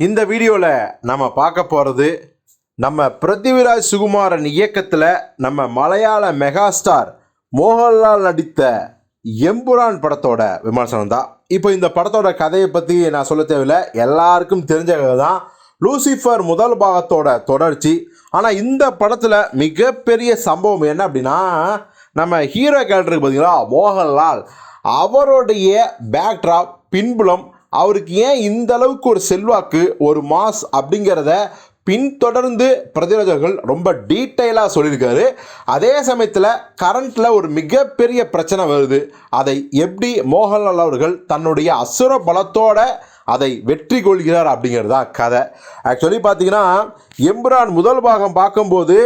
இந்த வீடியோவில் நம்ம பார்க்க போகிறது நம்ம பிருத்திவிராஜ் சுகுமாரன் இயக்கத்தில் நம்ம மலையாள மெகாஸ்டார் மோகன்லால் நடித்த எம்புரான் படத்தோட விமர்சனம் தான் இப்போ இந்த படத்தோட கதையை பற்றி நான் சொல்ல தேவையில்லை. எல்லாருக்கும் தெரிஞ்ச கதை தான் லூசிஃபர் முதல் பாகத்தோட தொடர்ச்சி. ஆனால் இந்த படத்தில் மிகப்பெரிய சம்பவம் என்ன அப்படின்னா நம்ம ஹீரோ கேரக்டருக்கு பார்த்தீங்களா மோகன்லால். அவருடைய பேக்ட்ராப் பின்புலம் அவருக்கு ஏன் இந்த அளவுக்கு ஒரு செல்வாக்கு ஒரு மாஸ் அப்படிங்கிறத பின்தொடர்ந்து பிரதிநிதிகள் ரொம்ப டீட்டெயிலாக சொல்லியிருக்காரு. அதே சமயத்தில் கரண்ட்டில் ஒரு மிகப்பெரிய பிரச்சனை வருது. அதை எப்படி மோகன்லால் அவர்கள் தன்னுடைய அசுர பலத்தோட அதை வெற்றி கொள்கிறார் அப்படிங்கிறது தான் கதை. ஆக்சுவலி பார்த்தீங்கன்னா எம்புரான் முதல் பாகம் பார்க்கும்போது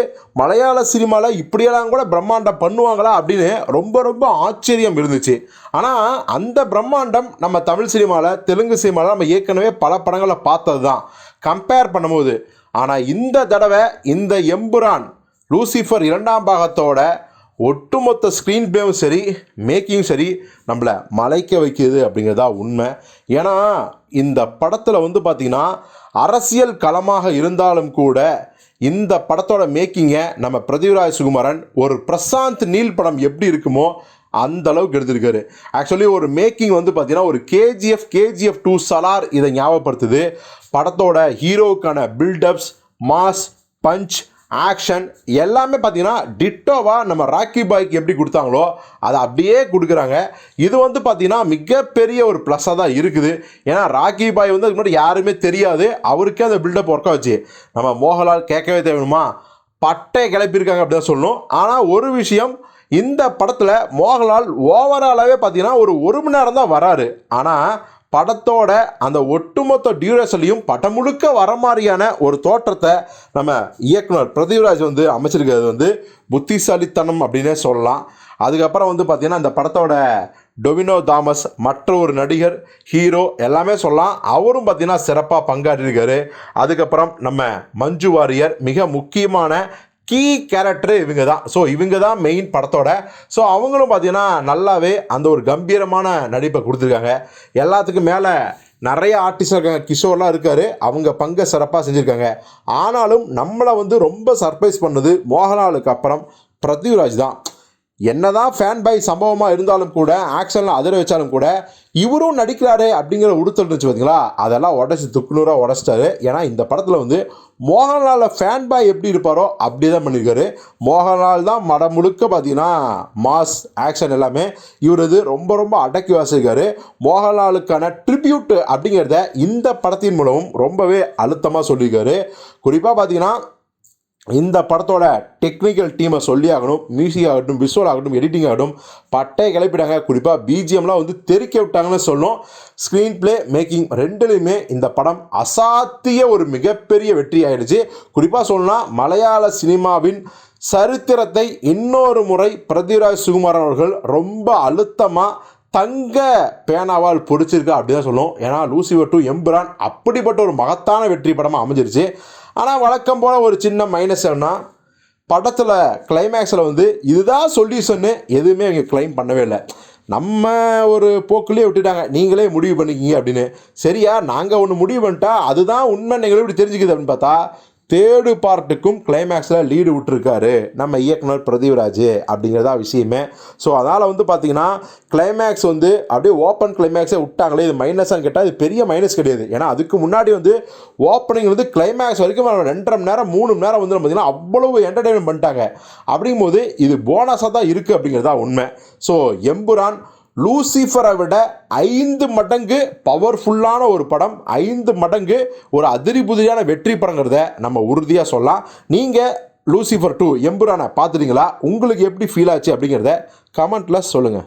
மலையாள சினிமாவில் இப்படியெல்லாம் கூட பிரம்மாண்டம் பண்ணுவாங்களா அப்படின்னு ரொம்ப ரொம்ப ஆச்சரியம் இருந்துச்சு. ஆனால் அந்த பிரம்மாண்டம் நம்ம தமிழ் சினிமாவில் தெலுங்கு சினிமாவில் நம்ம ஏற்கனவே பல படங்களை பார்த்தது தான் கம்பேர் பண்ணும்போது. ஆனால் இந்த தடவை இந்த எம்புரான் லூசிஃபர் இரண்டாம் பாகத்தோட ஒட்டுமொத்த ஸ்க்ரீன் பிளேவும் சரி மேக்கிங்கும் சரி நம்மளை மலைக்க வைக்கிது அப்படிங்கிறதா உண்மை. ஏன்னா இந்த படத்தில் வந்து பார்த்திங்கன்னா அரசியல் களமாக இருந்தாலும் கூட இந்த படத்தோட மேக்கிங்கை நம்ம பிரதிவிராஜ் சுகுமாரன் ஒரு பிரசாந்த் நீல் படம் எப்படி இருக்குமோ அந்த அளவுக்கு எடுத்திருக்காரு. ஆக்சுவலி ஒரு மேக்கிங் வந்து பார்த்தீங்கன்னா ஒரு கேஜிஎஃப் கேஜிஎஃப் டூ சலார் இதை ஞாபகப்படுத்துது. படத்தோட ஹீரோவுக்கான பில்டப்ஸ் மாஸ் பஞ்ச் ஆக்ஷன் எல்லாமே பார்த்தீங்கன்னா டிட்டோவாக நம்ம ராக்கி பாய்க்கு எப்படி கொடுத்தாங்களோ அதை அப்படியே கொடுக்குறாங்க. இது வந்து பார்த்தீங்கன்னா மிகப்பெரிய ஒரு ப்ளஸ்ஸாக தான் இருக்குது. ஏன்னா ராக்கி பாய் வந்து அதுக்கு முன்னாடி யாருமே தெரியாது. அவருக்கே அந்த பில்டப் ஒர்க்காக வச்சு நம்ம மோகன்லால் கேட்கவே தேவையுமா பட்டை கிளப்பியிருக்காங்க அப்படி தான் சொல்லணும். ஆனால் ஒரு விஷயம் இந்த படத்தில் மோகன்லால் ஓவராலாகவே பார்த்தீங்கன்னா ஒரு ஒரு மணி நேரம் தான் வராரு. ஆனால் படத்தோட அந்த ஒட்டுமொத்த டியூரேஷன்லையும் படம் முழுக்க வர மாதிரியான ஒரு தோற்றத்தை நம்ம இயக்குனர் பிரதிவராஜ் வந்து அமைச்சிருக்கிறது வந்து புத்திசாலித்தனம் அப்படின்னே சொல்லலாம். அதுக்கப்புறம் வந்து பார்த்திங்கன்னா அந்த படத்தோட டொமினோ தாமஸ் மற்ற ஒரு நடிகர் ஹீரோ எல்லாமே சொல்லலாம். அவரும் பார்த்திங்கன்னா சிறப்பாக பங்காற்றிருக்காரு. அதுக்கப்புறம் நம்ம மஞ்சு வாரியர் மிக முக்கியமான கீ கேரக்டர் இவங்க தான் ஸோ இவங்க தான் மெயின் படத்தோட. ஸோ அவங்களும் பார்த்தீங்கன்னா நல்லாவே அந்த ஒரு கம்பீரமான நடிப்பை கொடுத்துருக்காங்க. எல்லாத்துக்கும் மேலே நிறைய ஆர்டிஸ்ட் இருக்காங்க. கிஷோர்லாம் இருக்காரு. அவங்க பங்கை சிறப்பாக செஞ்சுருக்காங்க. ஆனாலும் நம்மளை வந்து ரொம்ப சர்ப்ரைஸ் பண்ணது மோகன்லாலுக்கு அப்புறம் பிரத்யுராஜ் தான். என்னதான் ஃபேன் பாய் சம்பவமாக இருந்தாலும் கூட ஆக்ஷனில் அதிர வச்சாலும் கூட இவரும் நடிக்கிறாரு அப்படிங்கிற உடுத்தல் இருந்துச்சு பார்த்தீங்களா அதெல்லாம் உடச்சி துக்குநூறாக உடச்சிட்டாரு. ஏன்னா இந்த படத்தில் வந்து மோகன்லாலில் ஃபேன் பாய் எப்படி இருப்பாரோ அப்படி தான் பண்ணியிருக்காரு மோகன்லால் தான் மடம் முழுக்க பார்த்தீங்கன்னா மாஸ் ஆக்ஷன் எல்லாமே இவர் இது ரொம்ப ரொம்ப அடக்கி வாசிருக்காரு மோகன்லாலுக்கான ட்ரிபியூட் அப்படிங்கிறத இந்த படத்தின் மூலமும் ரொம்பவே அழுத்தமாக சொல்லியிருக்காரு. குறிப்பாக பார்த்தீங்கன்னா இந்த படத்தோட டெக்னிக்கல் டீமை சொல்லி ஆகணும் மியூசிக் ஆகட்டும் விஷுவல் ஆகட்டும் எடிட்டிங் ஆகட்டும் பட்டை கிளப்பிட்டாங்க. குறிப்பாக பிஜிஎம்லாம் வந்து தெறிக்க விட்டாங்கன்னு சொல்லணும். ஸ்க்ரீன் ப்ளே மேக்கிங் ரெண்டுலையுமே இந்த படம் அசாத்திய ஒரு மிகப்பெரிய வெற்றி ஆயிடுச்சு. குறிப்பாக சொல்லலாம் மலையாள சினிமாவின் சரித்திரத்தை இன்னொரு முறை பிரதிராஜ் சுகுமாரன் அவர்கள் ரொம்ப அழுத்தமாக தங்க பேனாவால் பிடிச்சிருக்கு அப்படி தான் சொல்லுவோம் ஏன்னா லூசிவர் டூ எம்புரான் அப்படிப்பட்ட ஒரு மகத்தான வெற்றி படமாக அமைஞ்சிருச்சு. ஆனால் வழக்கம் போல் ஒரு சின்ன மைனஸ் என்ன படத்தில் கிளைமேக்ஸில் வந்து இதுதான் சொல்யூஷன்னு எதுவுமே அவங்க கிளைம் பண்ணவே இல்லை. நம்ம ஒரு போக்குலேயே விட்டுட்டாங்க. நீங்களே முடிவு பண்ணிக்கிங்க அப்படின்னு. சரியா நாங்கள் ஒன்று முடிவு பண்ணிட்டா அதுதான் உண்மை நீங்கள் இப்படி தெரிஞ்சுக்குது அப்படின்னு பார்த்தா தேர்டு பார்ட்டுக்கும் கிளைமேக்ஸில் லீடு விட்டுருக்காரு நம்ம இயக்குனர் பிரதீவ்ராஜ் அப்படிங்கிறதா விஷயமே. ஸோ அதனால் வந்து பார்த்தீங்கன்னா கிளைமேக்ஸ் வந்து அப்படியே ஓப்பன் கிளைமேக்ஸே விட்டாங்களே இது மைனஸான்னு கேட்டால் இது பெரிய மைனஸ் கிடையாது. ஏன்னா அதுக்கு முன்னாடி வந்து ஓப்பனிங் வந்து கிளைமேக்ஸ் வரைக்கும் ரெண்டரை மணி நேரம் மூணு மணி நேரம் வந்து பார்த்தீங்கன்னா அவ்வளவு என்டர்டைன்மெண்ட் பண்ணிட்டாங்க. அப்படிங்கும்போது இது போனஸாக தான் இருக்குது அப்படிங்கிறதா உண்மை. ஸோ எம்புரான் லூசிஃபரை விட ஐந்து மடங்கு பவர்ஃபுல்லான ஒரு படம் ஐந்து மடங்கு ஒரு அதிரிபுதிரியான வெற்றி படங்கிறத நம்ம உறுதியாக சொல்லலாம். நீங்கள் லூசிஃபர் டூ எம்புரானை பார்த்துட்டீங்களா? உங்களுக்கு எப்படி ஃபீல் ஆச்சு அப்படிங்கிறத கமெண்ட்டில் சொல்லுங்கள்